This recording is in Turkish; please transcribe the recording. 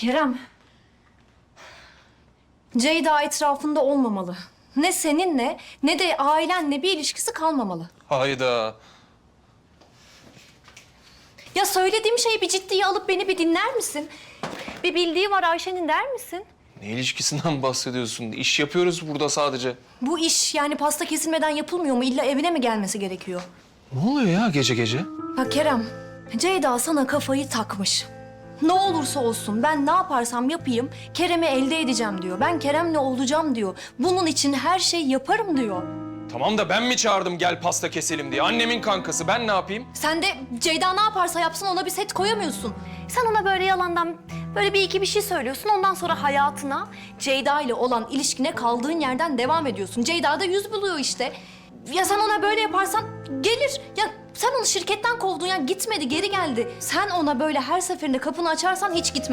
Kerem. Ceyda etrafında olmamalı. Ne seninle ne de ailenle bir ilişkisi kalmamalı. Hayda. Ya söylediğim şeyi bir ciddiye alıp beni bir dinler misin? Bir bildiği var Ayşe'nin der misin? Ne ilişkisinden bahsediyorsun? İş yapıyoruz burada sadece. Bu iş yani pasta kesilmeden yapılmıyor mu? İlla evine mi gelmesi gerekiyor? Ne oluyor ya gece gece? Bak Kerem, Ceyda sana kafayı takmış. Ne olursa olsun ben ne yaparsam yapayım Kerem'i elde edeceğim diyor. Ben Kerem'le olacağım diyor. Bunun için her şeyi yaparım diyor. Tamam da ben mi çağırdım gel pasta keselim diye? Annemin kankası ben ne yapayım? Sen de Ceyda ne yaparsa yapsın ona bir set koyamıyorsun. Sen ona böyle yalandan böyle bir iki bir şey söylüyorsun. Ondan sonra hayatına Ceyda ile olan ilişkine kaldığın yerden devam ediyorsun. Ceyda da yüz buluyor işte. Ya sen ona böyle yaparsan gelir. Ya sen onu şirketten kovdun ya gitmedi geri geldi. Sen ona böyle her seferinde kapını açarsan hiç gitmez.